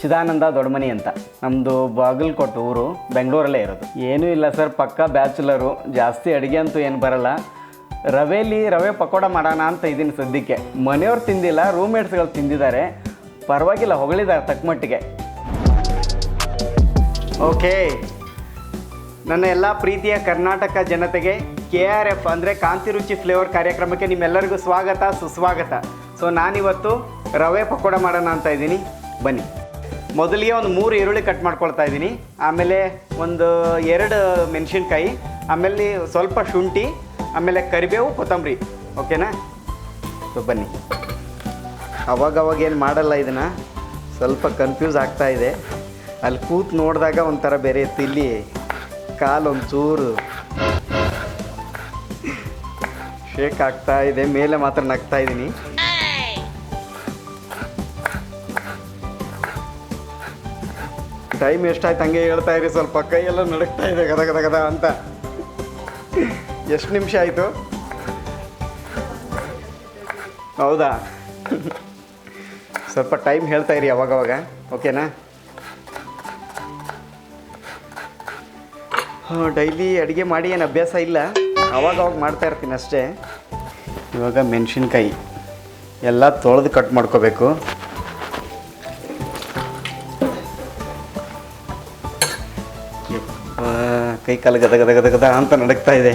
ಚಿದಾನಂದ ದೊಡ್ಡಮನಿ ಅಂತ. ನಮ್ಮದು ಬಾಗಲ್ಕೋಟೆ ಊರು, ಬೆಂಗಳೂರಲ್ಲೇ ಇರೋದು. ಏನೂ ಇಲ್ಲ ಸರ್, ಪಕ್ಕ ಬ್ಯಾಚುಲರು. ಜಾಸ್ತಿ ಅಡುಗೆ ಅಂತೂ ಏನು ಬರಲ್ಲ. ರವೆಲಿ ರವೆ ಪಕೋಡ ಮಾಡೋಣ ಅಂತ ಇದ್ದೀನಿ ಸದ್ಯಕ್ಕೆ. ಮನೆಯವ್ರು ತಿಂದಿಲ್ಲ ರೂಮ್ಮೇಟ್ಸ್ಗಳು ತಿಂದಿದ್ದಾರೆ. ಪರವಾಗಿಲ್ಲ, ಹೊಗಳಿದ್ದಾರೆ ತಕ್ಕಮಟ್ಟಿಗೆ ಓಕೆ. ನನ್ನ ಎಲ್ಲ ಪ್ರೀತಿಯ ಕರ್ನಾಟಕ ಜನತೆಗೆ ಕೆ ಆರ್ ಎಫ್ ಅಂದರೆ ಕಾಂತಿರುಚಿ ಫ್ಲೇವರ್ ಕಾರ್ಯಕ್ರಮಕ್ಕೆ ನಿಮ್ಮೆಲ್ಲರಿಗೂ ಸ್ವಾಗತ, ಸುಸ್ವಾಗತ. ಸೊ ನಾನಿವತ್ತು ರವೆ ಪಕೋಡ ಮಾಡೋಣ ಅಂತ ಇದ್ದೀನಿ. ಬನ್ನಿ. ಮೊದಲಿಗೆ ಒಂದು ಮೂರು ಈರುಳ್ಳಿ ಕಟ್ ಮಾಡ್ಕೊಳ್ತಾ ಇದ್ದೀನಿ. ಆಮೇಲೆ ಒಂದು ಎರಡು ಮೆಣಸಿನ್ಕಾಯಿ, ಆಮೇಲೆ ಸ್ವಲ್ಪ ಶುಂಠಿ, ಆಮೇಲೆ ಕರಿಬೇವು, ಕೊತ್ತಂಬರಿ. ಓಕೆನಾ? ಸೊ, ಬನ್ನಿ. ಅವಾಗವಾಗ ಏನು ಮಾಡಲ್ಲ ಇದನ್ನು. ಸ್ವಲ್ಪ ಕನ್ಫ್ಯೂಸ್ ಆಗ್ತಾ ಇದೆ. ಅಲ್ಲಿ ಕೂತು ನೋಡಿದಾಗ ಒಂಥರ ಬೇರೆ ಇತ್ತು. ಇಲ್ಲಿ ಕಾಲು ಒಂಚೂರು ಶೇಕ್ ಆಗ್ತಾ ಇದೆ. ಮೇಲೆ ಮಾತ್ರ ನಗ್ತಾ ಇದ್ದೀನಿ. ಟೈಮ್ ಎಷ್ಟಾಯ್ತು ಹಂಗೆ ಹೇಳ್ತಾ ಇರಿ, ಸ್ವಲ್ಪ ಕೈಯೆಲ್ಲ ನಡುಕ್ತಾ ಇದೆ, ಗದ ಗದ ಗದ ಅಂತ. ಎಷ್ಟು ನಿಮಿಷ ಆಯಿತು? ಹೌದಾ? ಸ್ವಲ್ಪ ಟೈಮ್ ಹೇಳ್ತಾ ಇರಿ ಅವಾಗವಾಗ, ಓಕೆನಾ? ಹಾಂ, ಡೈಲಿ ಅಡುಗೆ ಮಾಡಿ ಏನು ಅಭ್ಯಾಸ ಇಲ್ಲ? ಅವಾಗ ಅವಾಗ ಮಾಡ್ತಾ ಇರ್ತೀನಿ ಅಷ್ಟೇ. ಇವಾಗ ಮೆಣಸಿನ್ಕಾಯಿ. ಎಲ್ಲ ತೊಳೆದು ಕಟ್ ಮಾಡ್ಕೋಬೇಕು. ಕೈ ಕಾಲು ಗದ ಗದ ಗದ ಗದ ಅಂತ ನಡಕ್ತಾ ಇದೆ.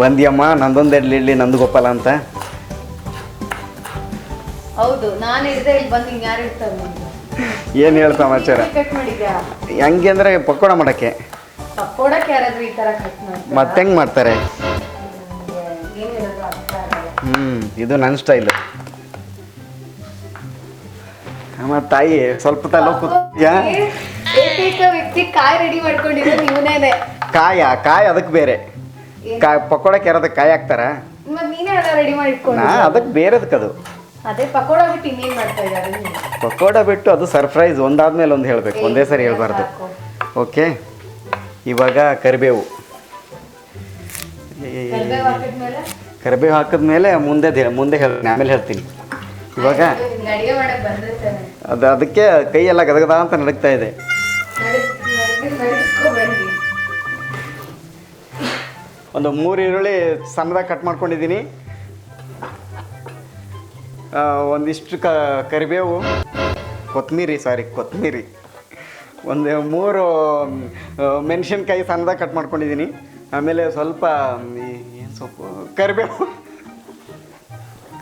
ಬಂದಿಯಮ್ಮ ನಂದೊಂದು ಎಡ್ಲಿ ಇಡ್ಲಿ ನಂದು ಗೋಪಾಲ ಅಂತ. ಹೌದು ನಾನು ಇರ್ದೆ ಇಲ್ಲಿ ಬಂದು ಹಿಂಗೆ ಯಾರು ಇರ್ತಾರೆ ಏನು ಹೇಳ ಸಮಾಚಾರ? ಕಟ್ ಮಾಡಿದ್ಯಾ? ಹೆಂಗೆ ಅಂದರೆ ಪಕೋಡ ಮಾಡೋಕ್ಕೆ. ಪಕೋಡಕ್ಕೆ ಯಾರಾದ್ರೂ ಈ ತರ ಕಟ್ ಮಾಡ್ತಾರೆ? ಮತ್ತೆ ಹೆಂಗೆ ಮಾಡ್ತಾರೆ? ಏನು ಹೇಳೋದು ಅರ್ಥ ಆಗಲ್ಲ. ಹ್ಞೂ ಇದು ನನ್ನ ಸ್ಟೈಲು. ಅಮ್ಮ ತಾಯಿ ಸ್ವಲ್ಪ ತಲೆ ಕೂತ್ಯಾ ಏಕೈಕ ಕಾಯಿ ರೆಡಿ ಮಾಡ್ಕೊಂಡಿರೋ ನೀವನೇನೆ. ಕಾಯ ಕಾಯಿ ಅದಕ್ಕೆ ಬೇರೆ. ಕಾಯಿ ಪಕೋಡಕ್ಕೆ ಯಾರದಕ್ಕೆ ಕಾಯಿ ಹಾಕ್ತಾರ? ಮತ್ ನೀನೇ ಅಲ್ಲ ರೆಡಿ ಮಾಡಿಟ್ಕೊಂಡು ನಾ ಅದಕ್ಕೆ ಬೇರೆದಕ್ಕೆ ಅದು ಅದೇ ಪಕೋಡ ಬಿಟ್ಟು ಇನ್ನೇನ್ ಮಾಡ್ತಾ ಇದ್ದಾರೆ ನೀವು? ಪಕೋಡ ಬಿಟ್ಟು ಅದು ಸರ್ಪ್ರೈಸ್ ಒಂದಾದ್ಮೇಲೆ ಒಂದು ಹೇಳಬೇಕು. ಒಂದೇ ಸರಿ ಹೇಳ್ಬಾರ್ದು. ಸಾಕು. ಓಕೆ? ಇವಾಗ ಕರಿಬೇವು. ಕರ್ಬೇವ್ ಹಾಕಿದ್ಮೇಲೆ? ಕರಿಬೇವು ಹಾಕಿದ್ಮೇಲೆ ಮುಂದೆ ದೇ- ಮುಂದೆ ಹೇಳ್ತೀನಿ ಆಮೇಲೆ ಹೇಳ್ತೀನಿ. ಇವಾಗ ನಿಮ್ಗೆ ಅಡಿಗೆ ಮಾಡಕ್ ಬಂದಿರ್ತಾನೆ. ಅದು ಅದಕ್ಕೆ ಕೈ ಎಲ್ಲ ಗದಗದ ಅಂತ ನಡಕ್ತಾ ಇದೆ. ಒಂದು ಮೂರು ಈರುಳ್ಳಿ ಸಣ್ಣದಾಗಿ ಕಟ್ ಮಾಡ್ಕೊಂಡಿದ್ದೀನಿ. ಒಂದಿಷ್ಟು ಕ, ಕರಿಬೇವು ಕೊತ್ತಂಬರಿ ಸಾರಿ ಕೊತ್ತಂಬರಿ ಒಂದು ಮೂರು ಮೆಣಸಿನ್ಕಾಯಿ ಸಣ್ಣದಾಗಿ ಕಟ್ ಮಾಡ್ಕೊಂಡಿದ್ದೀನಿ. ಆಮೇಲೆ ಸ್ವಲ್ಪ ಏನು ಸೊಪ್ಪು? ಕರಿಬೇವು.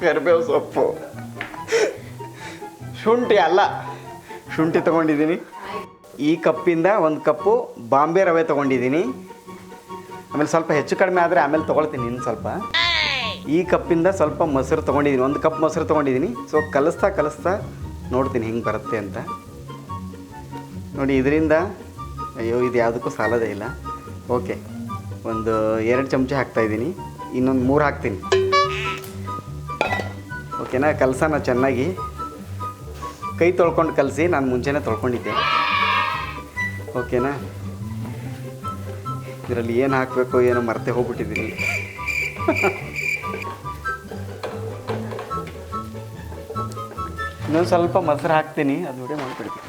ಕರಿಬೇವು ಸೊಪ್ಪು. ಶುಂಠಿ ಅಲ್ಲ, ಶುಂಠಿ ತೊಗೊಂಡಿದ್ದೀನಿ. ಈ ಕಪ್ಪಿಂದ ಒಂದು ಕಪ್ಪು ಬಾಂಬೆ ರವೆ ತೊಗೊಂಡಿದ್ದೀನಿ. ಆಮೇಲೆ ಸ್ವಲ್ಪ ಹೆಚ್ಚು ಕಡಿಮೆ ಆದರೆ ಆಮೇಲೆ ತೊಗೊಳ್ತೀನಿ ಇನ್ನು ಸ್ವಲ್ಪ. ಈ ಕಪ್ಪಿಂದ ಸ್ವಲ್ಪ ಮೊಸರು ತೊಗೊಂಡಿದ್ದೀನಿ ಒಂದು ಕಪ್ ಮೊಸರು ತೊಗೊಂಡಿದ್ದೀನಿ ಸೊ ಕಲಿಸ್ತಾ ಕಲಿಸ್ತಾ ನೋಡ್ತೀನಿ ಹೆಂಗೆ ಬರುತ್ತೆ ಅಂತ. ನೋಡಿ, ಇದರಿಂದ ಅಯ್ಯೋ, ಇದು ಯಾವುದಕ್ಕೂ ಸಾಲದೇ ಇಲ್ಲ. ಓಕೆ ಒಂದು ಎರಡು ಚಮಚ ಹಾಕ್ತಾಯಿದ್ದೀನಿ ಇನ್ನೊಂದು ಮೂರು ಹಾಕ್ತೀನಿ. ಓಕೆನಾ ಕಲಸನ ಚೆನ್ನಾಗಿ. ಕೈ ತೊಳ್ಕೊಂಡು ಕಲಸಿ, ನಾನು ಮುಂಚೆನೇ ತೊಳ್ಕೊಂಡಿದ್ದೆ. ಓಕೆನಾ ಇದರಲ್ಲಿ ಏನು ಹಾಕಬೇಕು, ಏನೋ ಮರ್ತೆ ಹೋಗ್ಬಿಟ್ಟಿದ್ದೀನಿ. ಇನ್ನೊಂದು ಸ್ವಲ್ಪ ಮೊಸರು ಹಾಕ್ತೀನಿ, ಅದು ವಿಡಿಯೋ ಮಾಡಿಬಿಡ್ತೀನಿ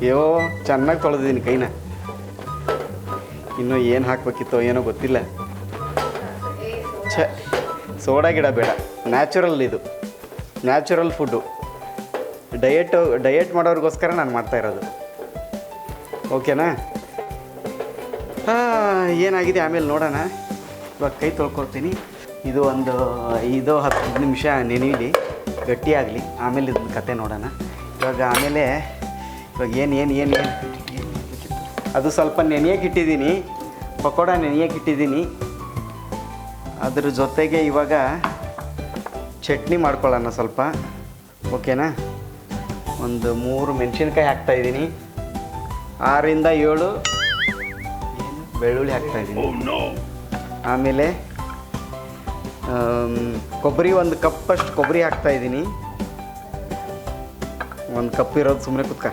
ಅಯ್ಯೋ ಚೆನ್ನಾಗಿ ತೊಳೆದಿದ್ದೀನಿ ಕೈನ. ಇನ್ನೂ ಏನು ಹಾಕಬೇಕಿತ್ತೋ ಏನೋ ಗೊತ್ತಿಲ್ಲ. ಛ, ಸೋಡಾ ಗಿಡ ಬೇಡ. ನ್ಯಾಚುರಲ್ ಇದು. ನ್ಯಾಚುರಲ್ ಫುಡ್ಡು ಡಯೆಟ್ ಡಯೆಟ್ ಮಾಡೋರಿಗೋಸ್ಕರ ನಾನು ಮಾಡ್ತಾ ಇರೋದು. ಓಕೆನಾ ಏನಾಗಿದೆ ಆಮೇಲೆ ನೋಡೋಣ. ಇವಾಗ ಕೈ ತೊಳ್ಕೊಳ್ತೀನಿ. ಇದು ಒಂದು ಇದು ಹತ್ತು ನಿಮಿಷ ನೆನೀಲಿ, ಗಟ್ಟಿಯಾಗಲಿ. ಆಮೇಲೆ ಇದನ್ನ ಕತೆ ನೋಡೋಣ. ಇವಾಗ ಆಮೇಲೆ, ಇವಾಗ ಏನು ಏನು ಏನು ಏನು ಅದು ಸ್ವಲ್ಪ ನೆನೆಯಕ್ಕೆ ಇಟ್ಟಿದ್ದೀನಿ. ಪಕೋಡ ನೆನೆಯಕ್ಕೆ ಇಟ್ಟಿದ್ದೀನಿ. ಅದ್ರ ಜೊತೆಗೆ ಇವಾಗ ಚಟ್ನಿ ಮಾಡ್ಕೊಳ್ಳೋಣ ಸ್ವಲ್ಪ. ಓಕೆನಾ ಒಂದು ಮೂರು ಮೆಣಸಿನ್ಕಾಯಿ ಹಾಕ್ತಾಯಿದ್ದೀನಿ ಆರಿಂದ ಏಳು ಬೆಳ್ಳುಳ್ಳಿ ಹಾಕ್ತಾಯಿದ್ದೀನಿ ಆಮೇಲೆ ಆಮ್, ಕೊಬ್ಬರಿ ಒಂದು ಕಪ್ಪಷ್ಟು ಕೊಬ್ಬರಿ ಹಾಕ್ತಾಯಿದ್ದೀನಿ ಒಂದು ಕಪ್ ಇರೋದು ಸುಮ್ಮನೆ ಕುತ್ಕ.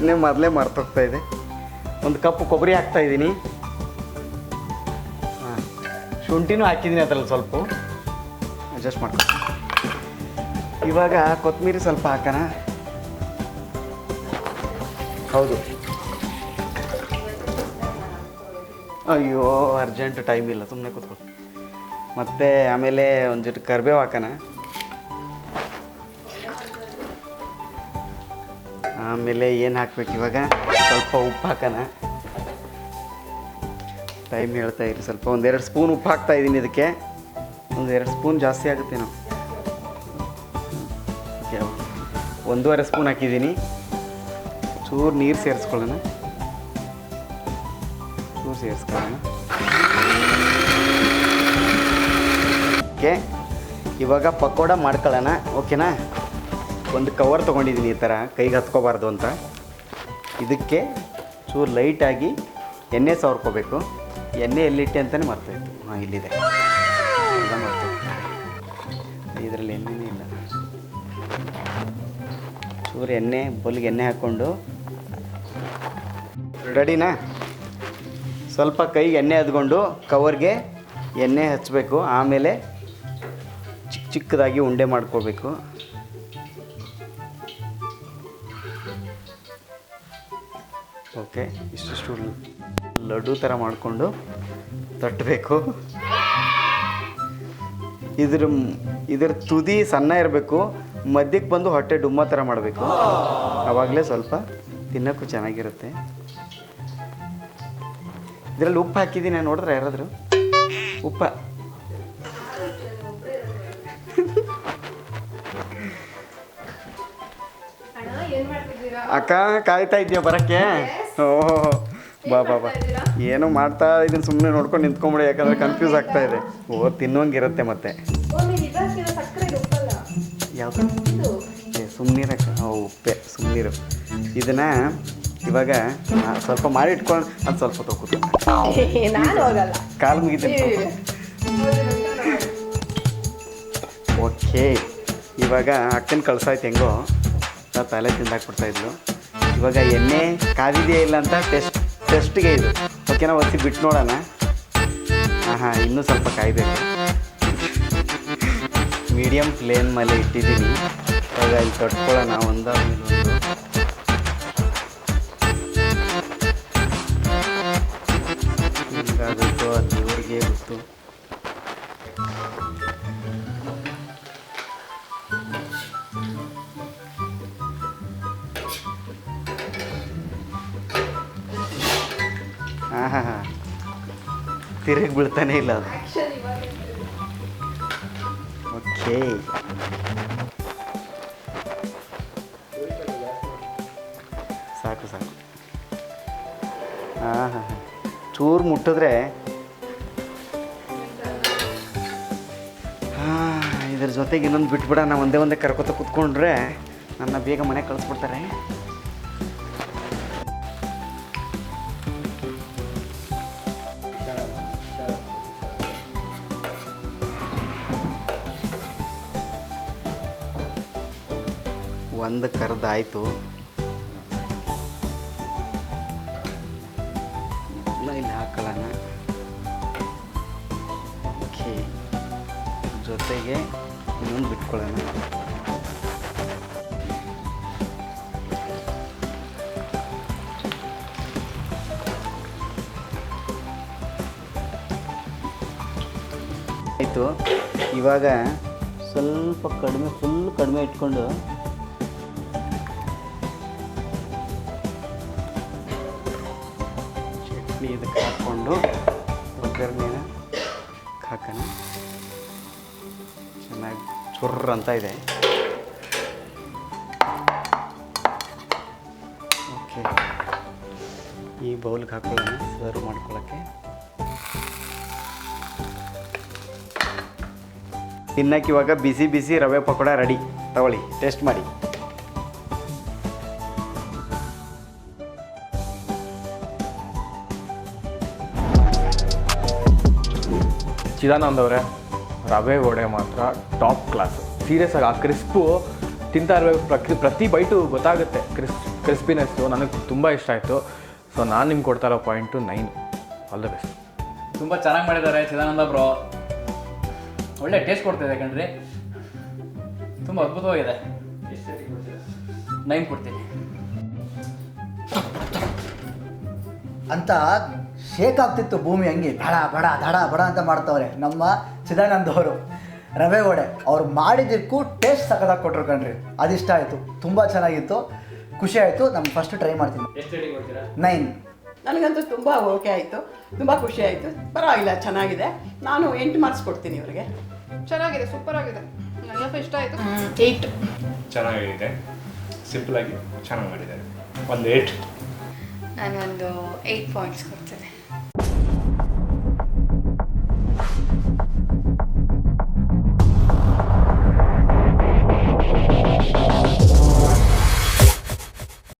ಇನ್ನೇ ಮೊದಲೇ ಮರ್ತೋಗ್ತಾ ಇದೆ. ಒಂದು ಕಪ್ ಕೊಬ್ಬರಿ ಹಾಕ್ತಾಯಿದ್ದೀನಿ ಹಾಂ ಶುಂಠಿನೂ ಹಾಕಿದ್ದೀನಿ ಅದ್ರಲ್ಲಿ ಸ್ವಲ್ಪ. ಅಡ್ಜಸ್ಟ್ ಮಾಡ್ಕೊ. ಇವಾಗ ಕೊತ್ತಂಬರಿ ಸ್ವಲ್ಪ ಹಾಕೋಣ. ಹೌದು. ಅಯ್ಯೋ ಅರ್ಜೆಂಟ್ ಟೈಮ್ ಇಲ್ಲ ಸುಮ್ಮನೆ ಕೂತ್ಕೊ. ಮತ್ತೆ ಆಮೇಲೆ ಒಂದು ಜೊತೆ ಕರಿಬೇವು ಹಾಕೋಣ. ಆಮೇಲೆ ಏನು ಹಾಕ್ಬೇಕು ಇವಾಗ? ಸ್ವಲ್ಪ ಉಪ್ಪು ಹಾಕೋಣ. ಟೈಮ್ ಹೇಳ್ತಾ ಇರಿ ಸ್ವಲ್ಪ ಒಂದೆರಡು ಸ್ಪೂನ್ ಉಪ್ಪು ಹಾಕ್ತಾ ಇದ್ದೀನಿ ಇದಕ್ಕೆ. ಒಂದೆರಡು ಸ್ಪೂನ್ ಜಾಸ್ತಿ ಆಗುತ್ತೆ ನಾವು ಒಂದೂವರೆ ಸ್ಪೂನ್ ಹಾಕಿದ್ದೀನಿ. ಚೂರು ನೀರು ಸೇರಿಸ್ಕೊಳ್ಳೋಣ. ಚೂರು ಸೇರಿಸ್ಕೊಳ್ಳೋಣ. ಓಕೆ ಇವಾಗ ಪಕೋಡ ಮಾಡ್ಕೊಳ್ಳೋಣ, ಓಕೆನಾ? ಒಂದು ಕವರ್ ತೊಗೊಂಡಿದ್ದೀನಿ ಈ ಥರ ಕೈಗೆ ಹತ್ಕೋಬಾರ್ದು ಅಂತ. ಇದಕ್ಕೆ ಚೂರು ಲೈಟಾಗಿ ಎಣ್ಣೆ ಸವರ್ಕೋಬೇಕು. ಎಣ್ಣೆ ಎಲ್ಲಿಟ್ಟೆ ಅಂತಲೇ ಮರ್ತೋಯ್ತು ಹಾಂ, ಇಲ್ಲಿದೆ. ಇದರಲ್ಲಿ ಎಣ್ಣೆನೇ ಇಲ್ಲ. ಚೂರು ಎಣ್ಣೆ, ಬೊಲ್ಗೆ ಎಣ್ಣೆ ಹಾಕ್ಕೊಂಡು. ರೆಡಿನಾ? ಸ್ವಲ್ಪ ಕೈಗೆ ಎಣ್ಣೆ ಹದ್ಕೊಂಡು ಕವರ್ಗೆ ಎಣ್ಣೆ ಹಚ್ಚಬೇಕು ಆಮೇಲೆ ಚಿಕ್ಕ ಚಿಕ್ಕದಾಗಿ ಉಂಡೆ ಮಾಡ್ಕೋಬೇಕು. ಓಕೆ, ಇಷ್ಟಿಷ್ಟು ಲಡ್ಡು ಥರ ಮಾಡಿಕೊಂಡು ತಟ್ಟಬೇಕು ಇದ್ರ ಇದ್ರ ತುದಿ ಸಣ್ಣ ಇರಬೇಕು. ಮಧ್ಯಕ್ಕೆ ಬಂದು ಹೊಟ್ಟೆ ಡುಮ್ಮ ಥರ ಮಾಡಬೇಕು. ಆವಾಗಲೇ ಸ್ವಲ್ಪ ತಿನ್ನೋಕ್ಕೂ ಚೆನ್ನಾಗಿರುತ್ತೆ. ಇದರಲ್ಲಿ ಉಪ್ಪು ಹಾಕಿದ್ದೀನಿ ನೋಡಿದ್ರೆ ಯಾರಾದರೂ? ಉಪ್ಪ. ಅಕ್ಕ ಕಾಯ್ತಾ ಇದೆಯಾ ಬರಕ್ಕೆ? ಓಹೋ. ಬಾ ಬಾ ಬಾ. ಏನೋ ಮಾಡ್ತಾ ಇದನ್ನು ಸುಮ್ಮನೆ ನೋಡ್ಕೊಂಡು ನಿಂತ್ಕೊಂಬಿಡಿ ಯಾಕಂದ್ರೆ ಕನ್ಫ್ಯೂಸ್ ಆಗ್ತಾ ಇದೆ. ಓ ತಿನ್ನೋಂಗಿರುತ್ತೆ ಮತ್ತೆ. ಯಾವುದು? ಓ ಉಪ್ಪೆ ಸುಮ್ಮನೀರು ಇದನ್ನು ಇವಾಗ ಸ್ವಲ್ಪ ಮಾಡಿ ಇಟ್ಕೊಂಡು ಅದು ಸ್ವಲ್ಪ ತಗೋತು ನಾನು ಹೋಗಲ್ಲ. ಕಾಲು ಮುಗಿತೀನಿ. ಓಕೆ. ಇವಾಗ ಅಕ್ಕನ ಕಳ್ಸಾಯ್ತು ಹೆಂಗೋ. ನಾ ತಲೆ ತಿಂದಾಕ್ಬಿಡ್ತಾ ಇದ್ಲು. ಇವಾಗ ಎಣ್ಣೆ ಕಾದಿದೆಯೇ ಇಲ್ಲ ಅಂತ ಟೆಸ್ಟ್ ಟೆಸ್ಟ್ಗೆ ಇದು. ಓಕೆನಾ ಒತ್ತಿ ಬಿಟ್ಟು ನೋಡೋಣ. ಹಾಂ ಹಾಂ ಇನ್ನೂ ಸ್ವಲ್ಪ ಕಾಯಬೇಕು. ಮೀಡಿಯಮ್ ಫ್ಲೇಮ್ ಮೇಲೆ ಇಟ್ಟಿದ್ದೀನಿ. ಇವಾಗ ಇಲ್ಲಿ ತೊಟ್ಕೊಳ್ಳೋಣ, ಒಂದಾದ್ಮೇಲೆ ಒಂದು. ಹಿಂಗಾಗುತ್ತೋ ಅದು ದೇವರಿಗೆ ಹಾಂ ಹಾಂ ಹಾಂ ತಿರುಗಿ ಬೀಳ್ತಾನೆ ಇಲ್ಲ ಅದು. ಸಾಕು ಸಾಕು. ಹಾಂ ಹಾಂ ಹಾಂ. ಚೂರು ಮುಟ್ಟಿದ್ರೆ ಹಾಂ ಇದ್ರ ಜೊತೆಗೆ ಇನ್ನೊಂದು ಬಿಟ್ಬಿಡ ನಾ ಒಂದೇ ಒಂದೇ ಕರ್ಕೊತ ಕೂತ್ಕೊಂಡ್ರೆ ನನ್ನ ಬೇಗ ಮನೆ ಕಳಿಸ್ಬಿಡ್ತಾರೆ. ಒಂದು ಕರೆದಾಯ್ತು ಜೊತೆಗೆ ಇನ್ನೊಂದು ಬಿಟ್ಕೊಳ್ಳೋಣ. ಆಯಿತು, ಇವಾಗ ಸ್ವಲ್ಪ ಕಡಿಮೆ ಫುಲ್ ಕಡಿಮೆ ಇಟ್ಕೊಂಡು ಚಟ್ನಿ ಇದಕ್ಕೆ ಹಾಕ್ಕೊಂಡು ಒಗ್ಗರಣೆನ ಹಾಕೋಣ. ಚೆನ್ನಾಗಿ ಅಂತ ಇದೆ. ಓಕೆ ಈ ಬೌಲ್ಗೆ ಹಾಕೊಳ್ಳೋಣ ಸರ್ವ್ ಮಾಡ್ಕೊಳ್ಳೋಕ್ಕೆ. ತಿನ್ನಕ್ಕೆ ಇವಾಗ ಬಿಸಿ ಬಿಸಿ ರವೆ ಪಕೋಡ ರೆಡಿ ತಗೊಳ್ಳಿ ಟೇಸ್ಟ್ ಮಾಡಿ. ಚಿದಾನಂದ್ ಅವರೇ. ರವೆ ವಡೆ ಮಾತ್ರ ಟಾಪ್ ಕ್ಲಾಸ್. ಸೀರಿಯಸ್ ಆಗಿ ಆ ಕ್ರಿಸ್ಪು ತಿಂತಾ ಇರಬೇಕು ಪ್ರತಿ ಪ್ರತಿ ಬೈಟು ಗೊತ್ತಾಗುತ್ತೆ. ಕ್ರಿಸ್ ಕ್ರಿಸ್ಪಿನೆಸ್ಸು ನನಗೆ ತುಂಬ ಇಷ್ಟ ಆಯಿತು. ಸೊ ನಾನು ನಿಮ್ಗೆ ಕೊಡ್ತಾ ಇರೋ point nine. All the best ತುಂಬ ಚೆನ್ನಾಗಿ ಮಾಡಿದ್ದಾರೆ ಚಿದಾನಂದ ಬ್ರೋ. ಒಳ್ಳೆ ಟೇಸ್ಟ್ ಕೊಡ್ತಿದೆ ಕಣ್ರಿ. ತುಂಬ ಅದ್ಭುತವಾಗಿದೆ. ನೈನ್ ಕೊಡ್ತೀನಿ. ಅಂತ ಶೇಕ್ ಆಗ್ತಿತ್ತು ಭೂಮಿ ಹಂಗೆ ಬಡ ಬಡ ದಡ ಬಡ ಅಂತ ಮಾಡ್ತವ್ರೆ. ನಮ್ಮ ಚಿದಾನಂದ್ ಅವರು ರವೆ ವಡೆ ಅವ್ರು ಮಾಡಿದ್ದಕ್ಕೂ ಟೇಸ್ಟ್ ಸಖತ್ತಾಗಿ ಕೊಟ್ಟರು ಕಣ್ರಿ. ಅದಿಷ್ಟ ಆಯಿತು ತುಂಬ ಚೆನ್ನಾಗಿತ್ತು ಖುಷಿ ಆಯಿತು. ನಮ್ಮ ಫಸ್ಟ್ ಟ್ರೈ ಮಾಡ್ತೀನಿ. ನೈನ್ ನನಗಂತೂ ತುಂಬ ಓಕೆ ಆಯಿತು ತುಂಬ ಖುಷಿ ಆಯಿತು. ಪರವಾಗಿಲ್ಲ ಚೆನ್ನಾಗಿದೆ. ನಾನು ಎಂಟು ಮಾರ್ಕ್ಸ್ ಕೊಡ್ತೀನಿ ಇವರಿಗೆ. ಚೆನ್ನಾಗಿದೆ ಸೂಪರ್ ಆಗಿದೆ. ನನಗೆ ಇಷ್ಟ ಆಯಿತು. ಏಯ್ಟ್ ಚೆನ್ನಾಗಿದೆ. ಸಿಂಪಲ್ ಆಗಿ ಚೆನ್ನಾಗಿ ಮಾಡಿದ್ದಾರೆ. ಒಂದು ಏಟ್ ನಾನೊಂದು ಏಯ್ಟ್ ಪಾಯಿಂಟ್ಸ್ ಕೊಡ್ತೇನೆ.